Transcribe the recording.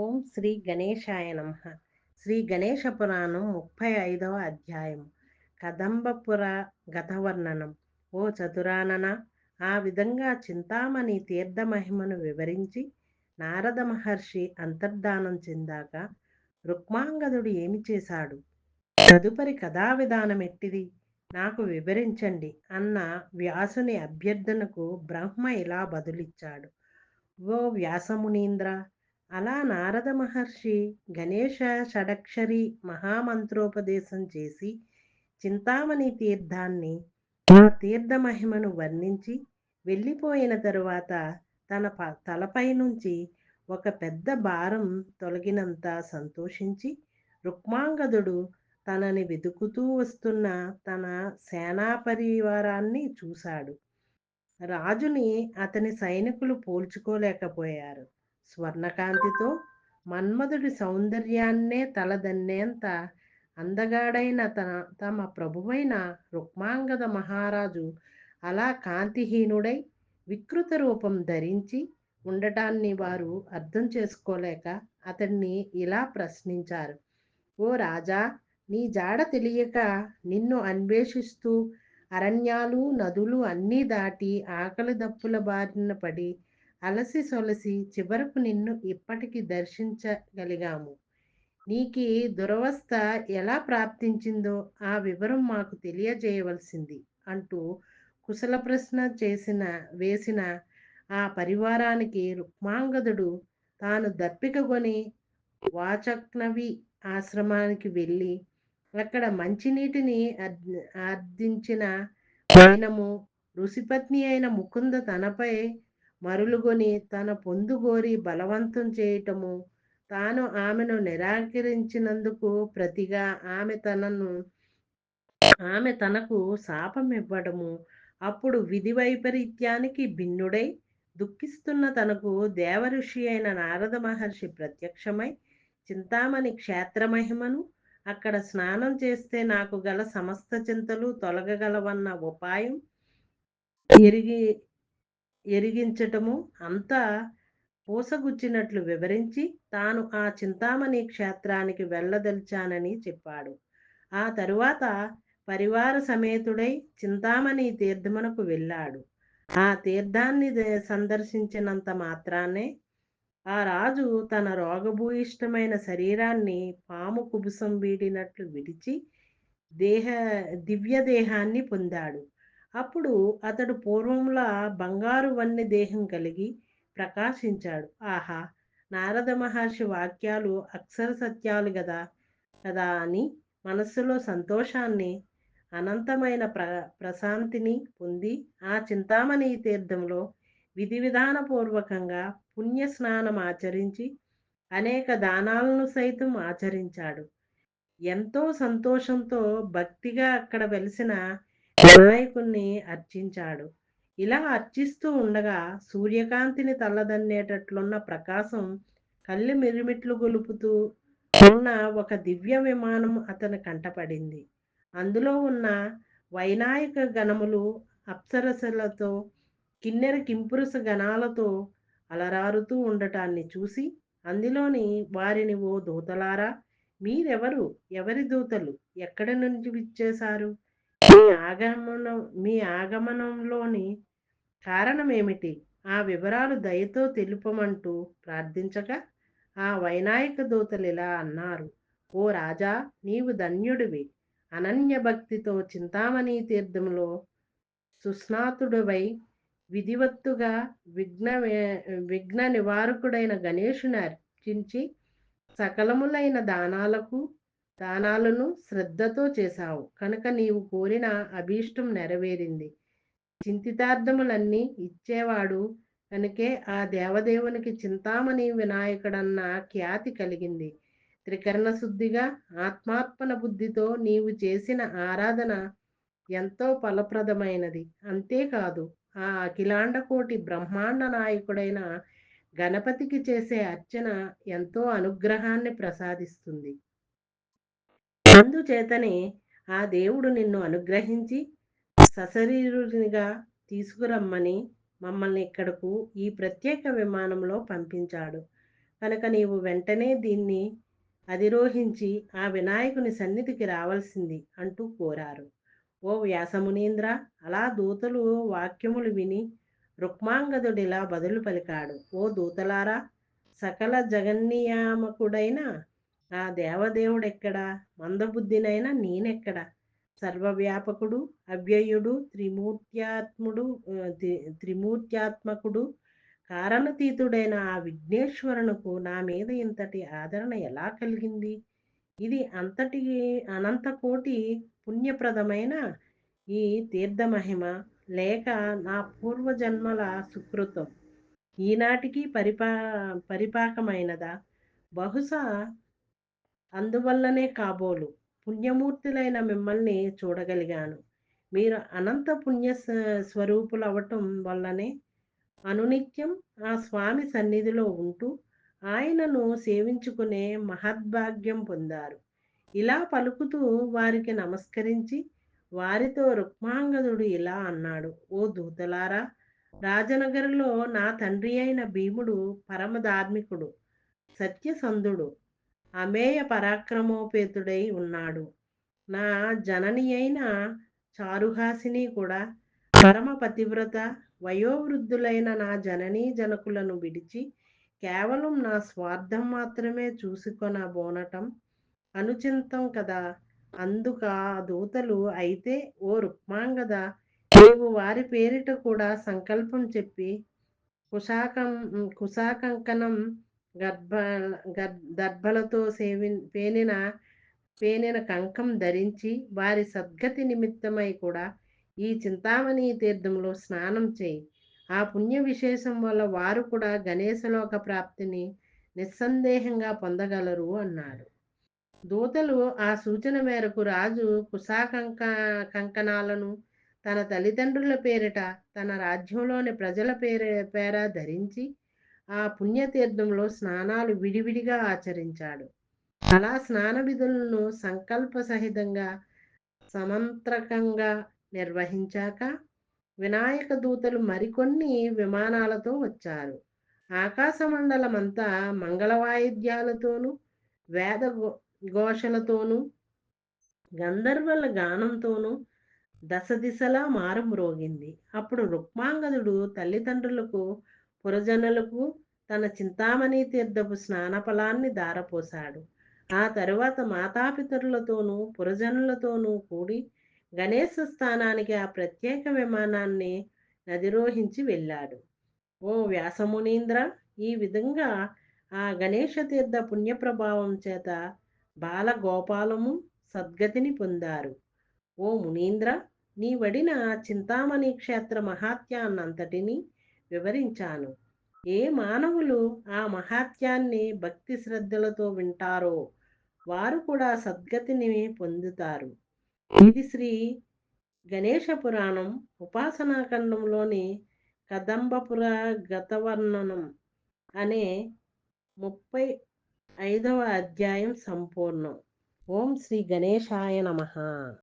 ఓం శ్రీ గణేశాయ నమ. శ్రీ గణేశ పురాణం ముప్పై ఐదవ అధ్యాయం కదంబపుర గతవర్ణనం. ఓ చతురానన ఆ విధంగా చింతామణి తీర్థ మహిమను వివరించి నారద మహర్షి అంతర్ధానం చెందాక రుక్మాంగదుడు ఏమి చేశాడు? తదుపరి కథా విధానం ఎట్టిది? నాకు వివరించండి అన్న వ్యాసుని అభ్యర్థనకు బ్రహ్మ ఇలా బదులిచ్చాడు. ఓ వ్యాసమునీంద్ర అలా నారద మహర్షి గణేశ షడక్షరి మహామంత్రోపదేశం చేసి చింతామణి తీర్థాన్ని ఆ తీర్థ మహిమను వర్ణించి వెళ్ళిపోయిన తరువాత తన ప తలపై నుంచి ఒక పెద్ద భారం తొలగినంత సంతోషించి రుక్మాంగదుడు తనని వెతుకుతూ వస్తున్న తన సేనా పరివారాన్ని చూశాడు. రాజుని అతని సైనికులు పోల్చుకోలేకపోయారు. స్వర్ణకాంతితో మన్మధుడి సౌందర్యాన్నే తలదన్నేంత అందగాడైన తన తమ ప్రభువైన రుక్మాంగద మహారాజు అలా కాంతిహీనుడై వికృత రూపం ధరించి ఉండటాన్ని వారు అర్థం చేసుకోలేక అతన్ని ఇలా ప్రశ్నించారు. ఓ రాజా నీ జాడ తెలియక నిన్ను అన్వేషిస్తూ అరణ్యాలు నదులు అన్నీ దాటి ఆకలి దప్పుల బారిన పడి అలసి సొలసి చివరకు నిన్ను ఇప్పటికి దర్శించగలిగాము. నీకు దురవస్థ ఎలా ప్రాప్తించిందో ఆ వివరం మాకు తెలియజేయవలసింది అంటూ కుశల ప్రశ్న చేసిన వేసిన ఆ పరివారానికి రుక్మాంగదుడు తాను దప్పికగొని వాచక్నవి ఆశ్రమానికి వెళ్ళి అక్కడ మంచినీటిని అర్థించిన వైనము ఋషిపత్ని అయిన ముకుంద తనపై మరులుగొని తన పొందుగోరి బలవంతం చేయటము. తాను ఆమెను నిరాకరించినందుకు ప్రతిగా ఆమె తనను ఆమె తనకు శాపం ఇవ్వడము. అప్పుడు విధి వైపరీత్యానికి భిన్నుడై దుఃఖిస్తున్న తనకు దేవఋషి అయిన నారద మహర్షి ప్రత్యక్షమై చింతామణి క్షేత్రమహిమను అక్కడ స్నానం చేస్తే నాకు గల సమస్త చింతలు తొలగగలవన్న ఉపాయం ఎరిగి ఎరిగించటము అంతా పూసగుచ్చినట్లు వివరించి తాను ఆ చింతామణి క్షేత్రానికి వెళ్ళదలిచానని చెప్పాడు. ఆ తరువాత పరివార సమేతుడై చింతామణి తీర్థమునకు వెళ్ళాడు. ఆ తీర్థాన్ని సందర్శించినంత మాత్రాన్నే ఆ రాజు తన రోగభూయిష్టమైన శరీరాన్ని పాము కుబుసం వీడినట్లు విడిచి దేహ దివ్య దేహాన్ని పొందాడు. అప్పుడు అతడు పూర్వంలా బంగారు వన్నె దేహం కలిగి ప్రకాశించాడు. ఆహా నారద మహర్షి వాక్యాలు అక్షర సత్యాలు కదా కదా అని మనస్సులో సంతోషాన్ని అనంతమైన ప్ర ప్రశాంతిని పొంది ఆ చింతామణి తీర్థంలో విధి విధానపూర్వకంగా పుణ్య స్నానం ఆచరించి అనేక దానాలను సైతం ఆచరించాడు. ఎంతో సంతోషంతో భక్తిగా అక్కడ వెలిసిన వినాయకుణ్ణి అర్చించాడు. ఇలా అర్చిస్తూ ఉండగా సూర్యకాంతిని తల్లదన్నేటట్లున్న ప్రకాశం కళ్ళు మిరుమిట్లు గొలుపుతూ ఉన్న ఒక దివ్య విమానం అతని కంటపడింది. అందులో ఉన్న వైనాయక గణములు అప్సరసలతో కిన్నెర కింపురుస గణాలతో అలరారుతూ ఉండటాన్ని చూసి అందులోని వారిని ఓ దూతలారా మీరెవరు? ఎవరి దూతలు? ఎక్కడి నుంచి విచ్చేశారు? మీ ఆగమనం మీ ఆగమనంలోని కారణమేమిటి? ఆ వివరాలు దయతో తెలుపమంటూ ప్రార్థించగా ఆ వైనాయక దూతలు ఇలా అన్నారు ఓ రాజా నీవు ధన్యుడివి. అనన్య భక్తితో చింతామణి తీర్థంలో సుస్నాతుడివై విధివత్తుగా విఘ్న విఘ్న నివారకుడైన గణేషుని అర్చించి సకలములైన దానాలకు దానాలను శ్రద్ధతో చేశావు. కనుక నీవు కోరిన అభీష్టం నెరవేరింది. చింతితార్థములన్నీ ఇచ్చేవాడు కనుకే ఆ దేవదేవునికి చింతామణి వినాయకుడన్న ఖ్యాతి కలిగింది. త్రికరణ శుద్ధిగా ఆత్మాత్మన బుద్ధితో నీవు చేసిన ఆరాధన ఎంతో ఫలప్రదమైనది. అంతేకాదు ఆ అఖిలాండకోటి బ్రహ్మాండ నాయకుడైన గణపతికి చేసే అర్చన ఎంతో అనుగ్రహాన్ని ప్రసాదిస్తుంది. అందుచేతనే ఆ దేవుడు నిన్ను అనుగ్రహించి సశరీరునిగా తీసుకురమ్మని మమ్మల్ని ఇక్కడకు ఈ ప్రత్యేక విమానంలో పంపించాడు. కనుక నీవు వెంటనే దీన్ని అధిరోహించి ఆ వినాయకుని సన్నిధికి రావాల్సింది అంటూ కోరారు. ఓ వ్యాసమునీంద్ర అలా దూతలు వాక్యములు విని రుక్మాంగదుడిలా బదులు పలికాడు. ఓ దూతలారా సకల జగన్నియామకుడైన ఆ దేవదేవుడెక్కడా? మందబుద్ధినైనా నేనెక్కడా? సర్వవ్యాపకుడు అవ్యయుడు త్రిమూర్త్యాత్ముడు త్రిమూర్త్యాత్మకుడు కారణతీతుడైన ఆ విఘ్నేశ్వరునకు నా మీద ఇంతటి ఆదరణ ఎలా కలిగింది? ఇది అంతటి అనంతకోటి పుణ్యప్రదమైన ఈ తీర్థమహిమ లేక నా పూర్వజన్మల సుకృతం. ఈనాటికి పరిపా పరిపాకమైనదా? బహుశా అందువల్లనే కాబోలు పుణ్యమూర్తులైన మిమ్మల్ని చూడగలిగాను. మీరు అనంత పుణ్య స్వరూపులవటం వల్లనే అనునిత్యం ఆ స్వామి సన్నిధిలో ఉంటూ ఆయనను సేవించుకునే మహద్భాగ్యం పొందారు. ఇలా పలుకుతూ వారికి నమస్కరించి వారితో రుక్మాంగదుడు ఇలా అన్నాడు. ఓ దూతలారా రాజనగర్లో నా తండ్రి అయిన భీముడు పరమధార్మికుడు సత్యసంధుడు. అమేయ పరాక్రమోపేతుడై ఉన్నాడు. నా జనని అయిన చారుహాసిని కూడా పరమ పతివ్రత వయోవృద్ధులైన నా జననీ జనకులను విడిచి కేవలం నా స్వార్థం మాత్రమే చూసుకొన బోనటం అనుచింతం కదా. అందుక దూతలు అయితే ఓ రుక్మాంగద నీవు వారి పేరిట కూడా సంకల్పం చెప్పి కుశాకం కుశాకంకణం గర్భ దర్భలతో సేవి పేనిన పేనిన కంకం ధరించి వారి సద్గతి నిమిత్తమై కూడా ఈ చింతామణి తీర్థంలో స్నానం చేయి. ఆ పుణ్య విశేషం వల్ల వారు కూడా గణేశలోక ప్రాప్తిని నిస్సందేహంగా పొందగలరు అన్నాడు దూతలు ఆ సూచన మేరకు రాజు కుశాకంక కంకణాలను తన తల్లిదండ్రుల పేరిట తన రాజ్యంలోని ప్రజల పేర పేర ధరించి ఆ పుణ్యతీర్థంలో స్నానాలు విడివిడిగా ఆచరించాడు. అలా స్నాన విధులను సంకల్ప సహితంగా సమంత్రకంగా నిర్వహించాక వినాయక దూతలు మరికొన్ని విమానాలతో వచ్చారు. ఆకాశమండలమంతా మంగళ వాయిద్యాలతోనూ వేద ఘోషలతోనూ గంధర్వుల గానంతోనూ దశ దిశలా మారుమ్రోగింది. అప్పుడు రుక్మాంగదుడు తల్లిదండ్రులకు పురజనులకు తన చింతామణి తీర్థపు స్నానఫలాన్ని దారపోశాడు ఆ తరువాత మాతాపితరులతోనూ పురజనులతోనూ కూడి గణేశ స్థానానికి ఆ ప్రత్యేక విమానాన్ని నదిరోహించి వెళ్ళాడు. ఓ వ్యాసమునీంద్ర ఈ విధంగా ఆ గణేష తీర్థ పుణ్యప్రభావం చేత బాలగోపాలము సద్గతిని పొందారు. ఓ మునీంద్ర నీ వడిన చింతామణి క్షేత్ర మహాత్యాన్నంతటినీ వివరించాను. ఏ మానవులు ఆ మహాత్యాన్ని భక్తి శ్రద్ధలతో వింటారో వారు కూడా సద్గతిని పొందుతారు. ఇది శ్రీ గణేష పురాణం ఉపాసనాఖండంలోని కదంబపుర గతవర్ణనం అనే ముప్పై ఐదవ అధ్యాయం సంపూర్ణం. ఓం శ్రీ గణేశాయ నమ.